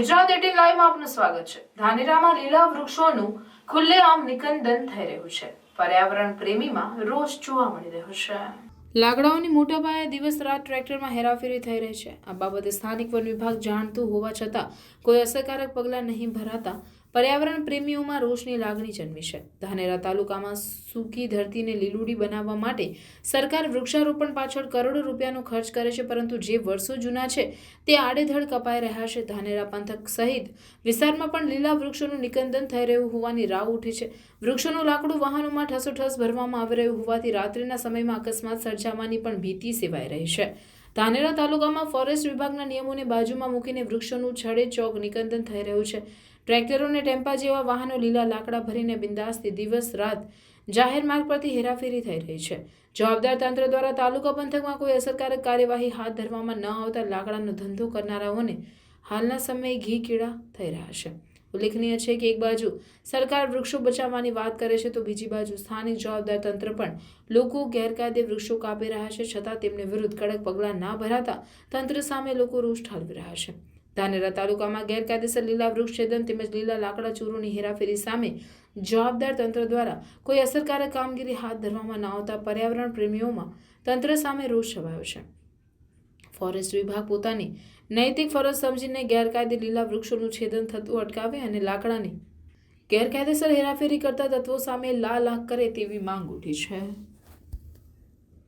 Gujarat eighteen લાઈવમાં આપનું સ્વાગત છે. ધાનેરામાં લીલા વૃક્ષોનું ખુલ્લેઆમ નિકંદન થઈ રહ્યું છે. પર્યાવરણ પ્રેમીમાં રોષ જોવા મળી રહ્યો છે. લાકડાઓની મોટા પાયે દિવસ રાત ટ્રેક્ટરમાં હેરાફેરી થઈ રહી છે. આ બાબતે સ્થાનિક વન વિભાગ જાણતું હોવા છતાં કોઈ અસરકારક પગલાં નહીં ભરાતા પર્યાવરણ પ્રેમીઓમાં રોષની લાગણી જન્મી છે. ધાનેરા તાલુકામાં સૂકી ધરતીને લીલુડી બનાવવા માટે સરકાર વૃક્ષારોપણ પાછળ કરોડો રૂપિયાનો ખર્ચ કરે છે, પરંતુ જે વર્ષો જૂના છે તે આડેધડ કપાઈ રહ્યા છે. ધાનેરા પંથક સહિત વિસ્તારમાં પણ લીલા વૃક્ષોનું નિકંદન થઈ રહ્યું હોવાની રાવ ઉઠી છે. વૃક્ષોનું લાકડું વાહનોમાં ઠસોઠસ ભરવામાં આવી રહ્યું હોવાથી રાત્રિના સમયમાં અકસ્માત સર્જાવાની પણ ભીતિ સેવાઈ રહી છે. ધાનેરા તાલુકામાં ફોરેસ્ટ વિભાગના નિયમોને બાજુમાં મૂકીને વૃક્ષોનું છડે ચોક નિકંદન થઈ રહ્યું છે. ટ્રેક્ટરો અને ટેમ્પા જેવા વાહનો લીલા લાકડા ભરીને બિંદાસથી દિવસ રાત જાહેર માર્ગ પરથી હેરાફેરી થઈ રહી છે. જવાબદાર તંત્ર દ્વારા તાલુકા પંથકમાં કોઈ અસરકારક કાર્યવાહી હાથ ધરવામાં ન આવતા લાકડાનો ધંધો કરનારાઓને હાલના સમયે ઘી કીડા થઈ રહ્યા છે. ઉલ્લેખનીય છે કે એક બાજુ સરકાર વૃક્ષો બચાવવાની વાત કરે છે તો બીજી બાજુ સ્થાનિક જવાબદાર તંત્ર પણ લોકો ગેરકાયદે વૃક્ષો કાપી રહ્યા છે છતાં તેમને વિરુદ્ધ કડક પગલાં ના ભરાતા તંત્ર સામે લોકો રોષ ઠાલવી રહ્યા છે. ધાનેરા તાલુકામાં ગેરકાયદેસર લીલા વૃક્ષ છેદન તેમજ લીલા લાકડા ચોરોની હેરાફેરી સામે જવાબદાર તંત્ર દ્વારા કોઈ અસરકારક કામગીરી હાથ ધરવામાં ન આવતા પર્યાવરણ પ્રેમીઓમાં તંત્ર સામે રોષ છવાયો છે. ફોરેસ્ટ વિભાગ પોતાની નૈતિક ફરજ સમજીને ગેરકાયદે લીલા વૃક્ષોનું છેદન થતું અટકાવે અને લાકડાની ગેરકાયદેસર હેરાફેરી કરતા તત્વો સામે લાલ આંખ કરે તેવી માંગ ઉઠી છે.